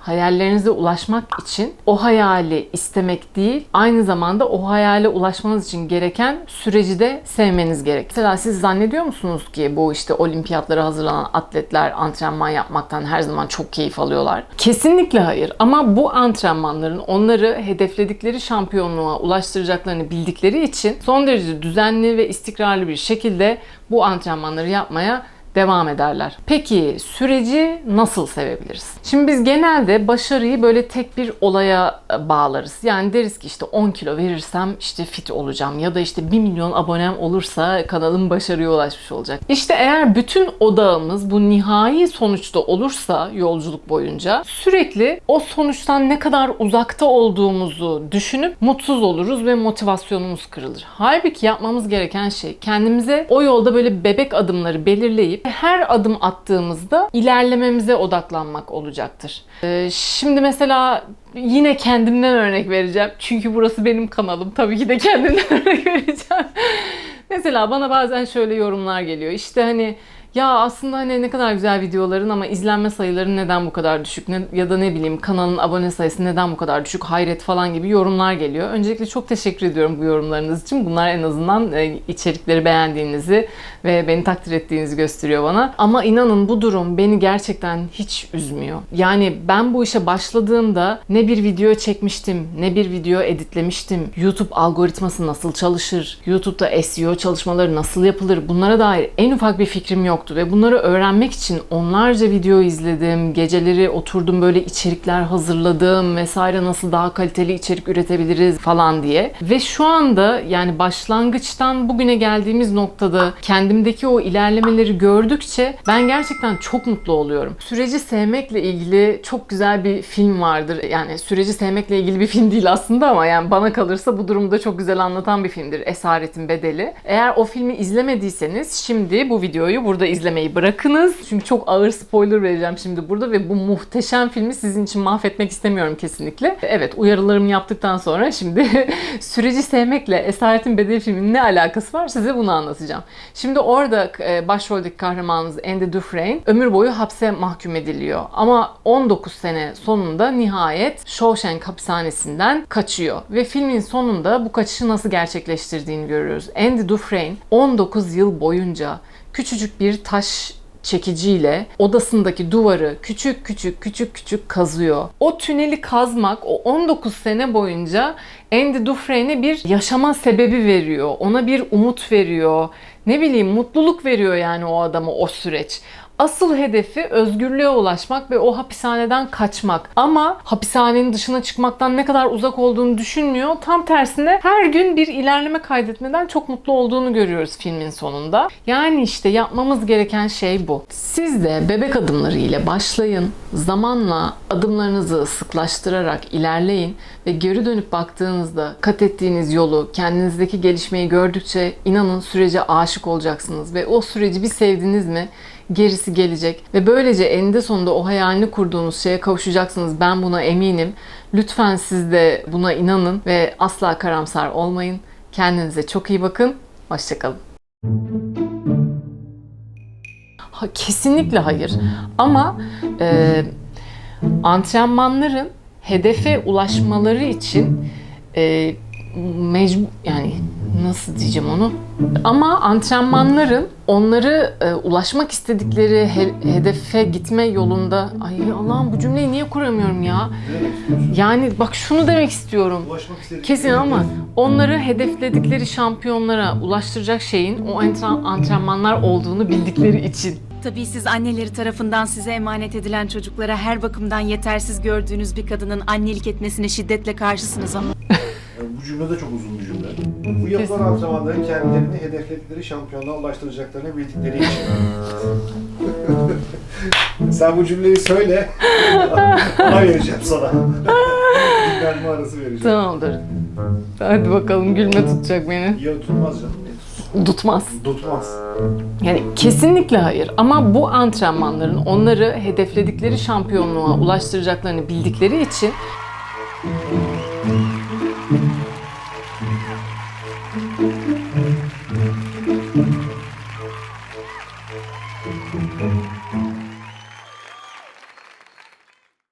Hayallerinize ulaşmak için o hayali istemek değil, aynı zamanda o hayale ulaşmanız için gereken süreci de sevmeniz gerek. Mesela siz zannediyor musunuz ki bu işte olimpiyatlara hazırlanan atletler antrenman yapmaktan her zaman çok keyif alıyorlar? Kesinlikle hayır. Ama bu antrenmanların onları hedefledikleri şampiyonluğa ulaştıracaklarını bildikleri için son derece düzenli ve istikrarlı bir şekilde bu antrenmanları yapmaya devam ederler. Peki süreci nasıl sevebiliriz? Şimdi biz genelde başarıyı böyle tek bir olaya e, bağlarız. Yani deriz ki işte 10 kilo verirsem işte fit olacağım ya da işte 1 milyon abonem olursa kanalım başarıya ulaşmış olacak. İşte eğer bütün odağımız bu nihai sonuçta olursa yolculuk boyunca sürekli o sonuçtan ne kadar uzakta olduğumuzu düşünüp mutsuz oluruz ve motivasyonumuz kırılır. Halbuki yapmamız gereken şey kendimize o yolda böyle bebek adımları belirleyip her adım attığımızda ilerlememize odaklanmak olacaktır. Ee, şimdi mesela yine kendimden örnek vereceğim. Çünkü burası benim kanalım. Tabii ki de kendimden örnek vereceğim. mesela bana bazen şöyle yorumlar geliyor. İşte hani ya aslında hani ne kadar güzel videoların ama izlenme sayıları neden bu kadar düşük ne, ya da ne bileyim kanalın abone sayısı neden bu kadar düşük hayret falan gibi yorumlar geliyor. Öncelikle çok teşekkür ediyorum bu yorumlarınız için. Bunlar en azından e, içerikleri beğendiğinizi ve beni takdir ettiğinizi gösteriyor bana. Ama inanın bu durum beni gerçekten hiç üzmüyor. Yani ben bu işe başladığımda ne bir video çekmiştim, ne bir video editlemiştim. YouTube algoritması nasıl çalışır? YouTube'da SEO çalışmaları nasıl yapılır? Bunlara dair en ufak bir fikrim yoktu ve bunları öğrenmek için onlarca video izledim. Geceleri oturdum böyle içerikler hazırladım vesaire nasıl daha kaliteli içerik üretebiliriz falan diye. Ve şu anda yani başlangıçtan bugüne geldiğimiz noktada kendimdeki o ilerlemeleri gördükçe ben gerçekten çok mutlu oluyorum. Süreci sevmekle ilgili çok güzel bir film vardır. Yani süreci sevmekle ilgili bir film değil aslında ama yani bana kalırsa bu durumda çok güzel anlatan bir filmdir. Esaretin Bedeli. Eğer o filmi izlemediyseniz şimdi bu videoyu burada izlemeyi bırakınız. Çünkü çok ağır spoiler vereceğim şimdi burada ve bu muhteşem filmi sizin için mahvetmek istemiyorum kesinlikle. Evet uyarılarımı yaptıktan sonra şimdi süreci sevmekle Esaretin Bedeli filminin ne alakası var size bunu anlatacağım. Şimdi orada e, başroldeki kahramanımız Andy Dufresne ömür boyu hapse mahkum ediliyor. Ama 19 sene sonunda nihayet Shawshank hapishanesinden kaçıyor. Ve filmin sonunda bu kaçışı nasıl gerçekleştirdiğini görüyoruz. Andy Dufresne 19 yıl boyunca küçücük bir taş çekiciyle odasındaki duvarı küçük küçük küçük küçük kazıyor. O tüneli kazmak o 19 sene boyunca Andy Dufresne'e bir yaşama sebebi veriyor. Ona bir umut veriyor. Ne bileyim mutluluk veriyor yani o adama o süreç. Asıl hedefi özgürlüğe ulaşmak ve o hapishaneden kaçmak. Ama hapishanenin dışına çıkmaktan ne kadar uzak olduğunu düşünmüyor. Tam tersine her gün bir ilerleme kaydetmeden çok mutlu olduğunu görüyoruz filmin sonunda. Yani işte yapmamız gereken şey bu. Siz de bebek adımları ile başlayın. Zamanla adımlarınızı sıklaştırarak ilerleyin ve geri dönüp baktığınızda kat ettiğiniz yolu, kendinizdeki gelişmeyi gördükçe inanın sürece aşık olacaksınız ve o süreci bir sevdiniz mi gerisi gelecek ve böylece eninde sonunda o hayalini kurduğunuz şeye kavuşacaksınız. Ben buna eminim. Lütfen siz de buna inanın ve asla karamsar olmayın. Kendinize çok iyi bakın. Hoşçakalın. Ha, kesinlikle hayır. Ama e, antrenmanların hedefe ulaşmaları için e, mecbur yani nasıl diyeceğim onu ama antrenmanların onları e, ulaşmak istedikleri he- hedefe gitme yolunda ay Allah'ım bu cümleyi niye kuramıyorum ya yani bak şunu demek istiyorum kesin ama onları hedefledikleri şampiyonlara ulaştıracak şeyin o antren- antrenmanlar olduğunu bildikleri için Tabii siz anneleri tarafından size emanet edilen çocuklara her bakımdan yetersiz gördüğünüz bir kadının annelik etmesine şiddetle karşısınız ama. Yani bu cümle de çok uzun bir cümle. Bu yapılan antrenmanların kendilerini hedefledikleri şampiyonluğa ulaştıracaklarını bildikleri için. Sen bu cümleyi söyle. Ona vereceğim sana. Dinlenme arası vereceğim. tamamdır hadi bakalım gülme tutacak beni Ya tutmaz canım. tutmaz Tutmaz. Yani kesinlikle hayır ama bu antrenmanların onları hedefledikleri şampiyonluğa ulaştıracaklarını bildikleri için Música